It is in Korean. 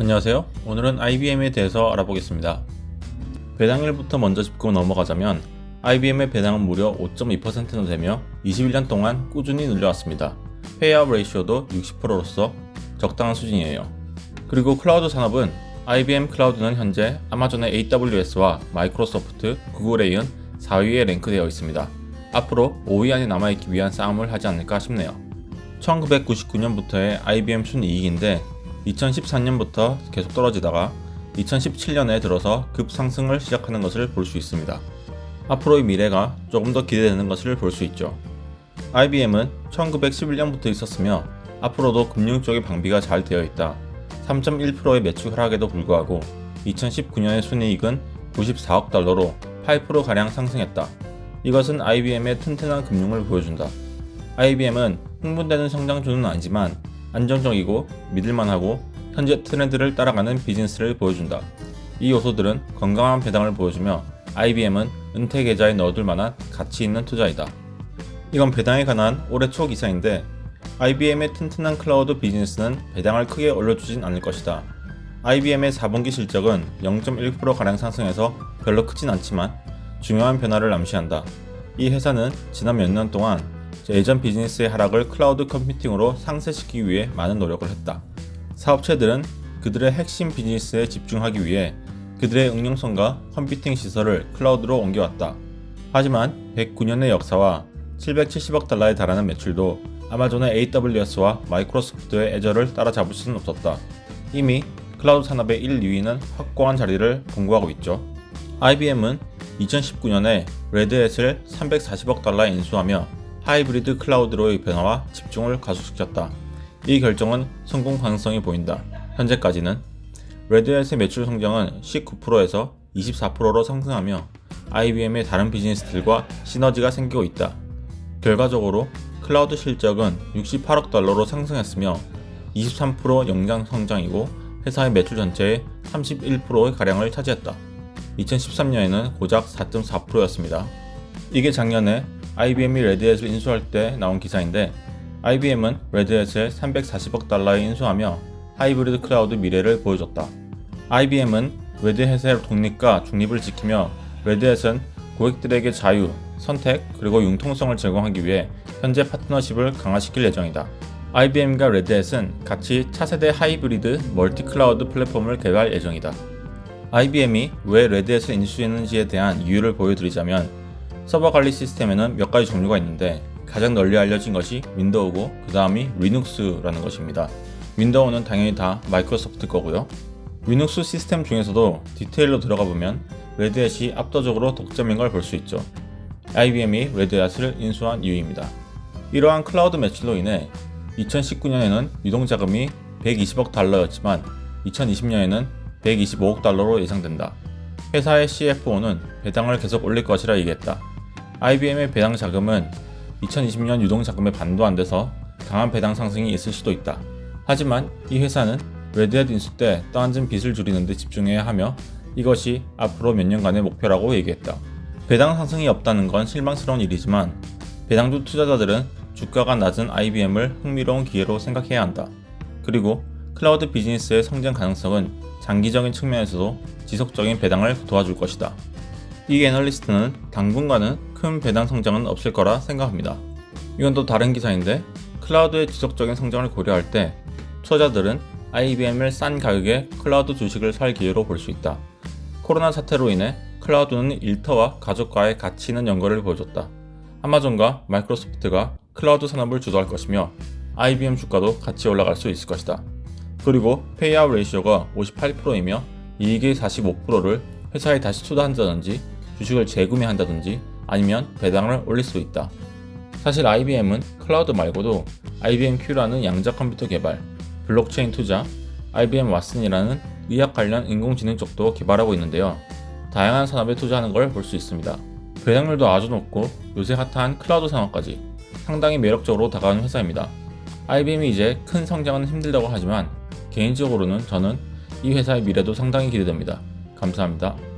안녕하세요. 오늘은 IBM에 대해서 알아보겠습니다. 배당일부터 먼저 짚고 넘어가자면 IBM의 배당은 무려 5.2%나 되며 21년 동안 꾸준히 늘려왔습니다. 페이아웃 레이쇼도 60%로서 적당한 수준이에요. 그리고 클라우드 산업은 IBM 클라우드는 현재 아마존의 AWS와 마이크로소프트, 구글에 이은 4위에 랭크되어 있습니다. 앞으로 5위 안에 남아있기 위한 싸움을 하지 않을까 싶네요. 1999년부터의 IBM 순이익인데 2013년부터 계속 떨어지다가 2017년에 들어서 급상승을 시작하는 것을 볼 수 있습니다. 앞으로의 미래가 조금 더 기대되는 것을 볼 수 있죠. IBM은 1911년부터 있었으며 앞으로도 금융 쪽의 방비가 잘 되어 있다. 3.1%의 매출 하락에도 불구하고 2019년의 순이익은 94억 달러로 8%가량 상승했다. 이것은 IBM의 튼튼한 금융을 보여준다. IBM은 흥분되는 성장주는 아니지만 안정적이고 믿을만하고 현재 트렌드를 따라가는 비즈니스를 보여준다. 이 요소들은 건강한 배당을 보여주며 IBM은 은퇴 계좌에 넣어둘 만한 가치 있는 투자이다. 이건 배당에 관한 올해 초 기사인데 IBM의 튼튼한 클라우드 비즈니스는 배당을 크게 올려주진 않을 것이다. IBM의 4분기 실적은 0.1%가량 상승해서 별로 크진 않지만 중요한 변화를 암시한다. 이 회사는 지난 몇 년 동안 예전 비즈니스의 하락을 클라우드 컴퓨팅으로 상쇄시키기 위해 많은 노력을 했다. 사업체들은 그들의 핵심 비즈니스에 집중하기 위해 그들의 응용성과 컴퓨팅 시설을 클라우드로 옮겨왔다. 하지만 109년의 역사와 770억 달러에 달하는 매출도 아마존의 AWS와 마이크로소프트의 애저를 따라잡을 수는 없었다. 이미 클라우드 산업의 1, 2위는 확고한 자리를 공고하고 있죠. IBM은 2019년에 레드햇을 340억 달러에 인수하며 하이브리드 클라우드로의 변화와 집중을 가속시켰다. 이 결정은 성공 가능성이 보인다. 현재까지는 레드햇의 매출 성장은 19%에서 24%로 상승하며 IBM의 다른 비즈니스들과 시너지가 생기고 있다. 결과적으로 클라우드 실적은 68억 달러로 상승했으며 23% 영장 성장이고 회사의 매출 전체의 31%의 가량을 차지했다. 2013년에는 고작 4.4%였습니다. 이게 작년에 IBM이 레드햇을 인수할 때 나온 기사인데 IBM은 레드햇을 340억 달러에 인수하며 하이브리드 클라우드 미래를 보여줬다. IBM은 레드햇의 독립과 중립을 지키며 레드햇은 고객들에게 자유, 선택, 그리고 융통성을 제공하기 위해 현재 파트너십을 강화시킬 예정이다. IBM과 레드햇은 같이 차세대 하이브리드 멀티 클라우드 플랫폼을 개발 예정이다. IBM이 왜 레드햇을 인수했는지에 대한 이유를 보여드리자면 서버 관리 시스템에는 몇 가지 종류가 있는데 가장 널리 알려진 것이 윈도우고 그 다음이 리눅스라는 것입니다. 윈도우는 당연히 다 마이크로소프트 거고요. 리눅스 시스템 중에서도 디테일로 들어가 보면 레드햇이 압도적으로 독점인 걸 볼 수 있죠. IBM이 레드햇을 인수한 이유입니다. 이러한 클라우드 매출로 인해 2019년에는 유동자금이 120억 달러였지만 2020년에는 125억 달러로 예상된다. 회사의 CFO는 배당을 계속 올릴 것이라 얘기했다. IBM의 배당 자금은 2020년 유동 자금의 반도 안 돼서 강한 배당 상승이 있을 수도 있다. 하지만 이 회사는 레드햇 인수 때 떠안은 빚을 줄이는 데 집중해야 하며 이것이 앞으로 몇 년간의 목표라고 얘기했다. 배당 상승이 없다는 건 실망스러운 일이지만 배당주 투자자들은 주가가 낮은 IBM을 흥미로운 기회로 생각해야 한다. 그리고 클라우드 비즈니스의 성장 가능성은 장기적인 측면에서도 지속적인 배당을 도와줄 것이다. 이 애널리스트는 당분간은 큰 배당 성장은 없을 거라 생각합니다. 이건 또 다른 기사인데 클라우드의 지속적인 성장을 고려할 때 투자자들은 IBM을 싼 가격에 클라우드 주식을 살 기회로 볼 수 있다. 코로나 사태로 인해 클라우드는 일터와 가족과의 가치 있는 연결을 보여줬다. 아마존과 마이크로소프트가 클라우드 산업을 주도할 것이며 IBM 주가도 같이 올라갈 수 있을 것이다. 그리고 페이아웃 레이시오가 58%이며 이익의 45%를 회사에 다시 투자한다든지 주식을 재구매한다든지 아니면 배당을 올릴 수 있다. 사실 IBM은 클라우드 말고도 IBM Q라는 양자 컴퓨터 개발, 블록체인 투자, IBM 왓슨이라는 의학 관련 인공지능 쪽도 개발하고 있는데요. 다양한 산업에 투자하는 걸 볼 수 있습니다. 배당률도 아주 높고 요새 핫한 클라우드 산업까지 상당히 매력적으로 다가가는 회사입니다. IBM이 이제 큰 성장은 힘들다고 하지만 개인적으로는 저는 이 회사의 미래도 상당히 기대됩니다. 감사합니다.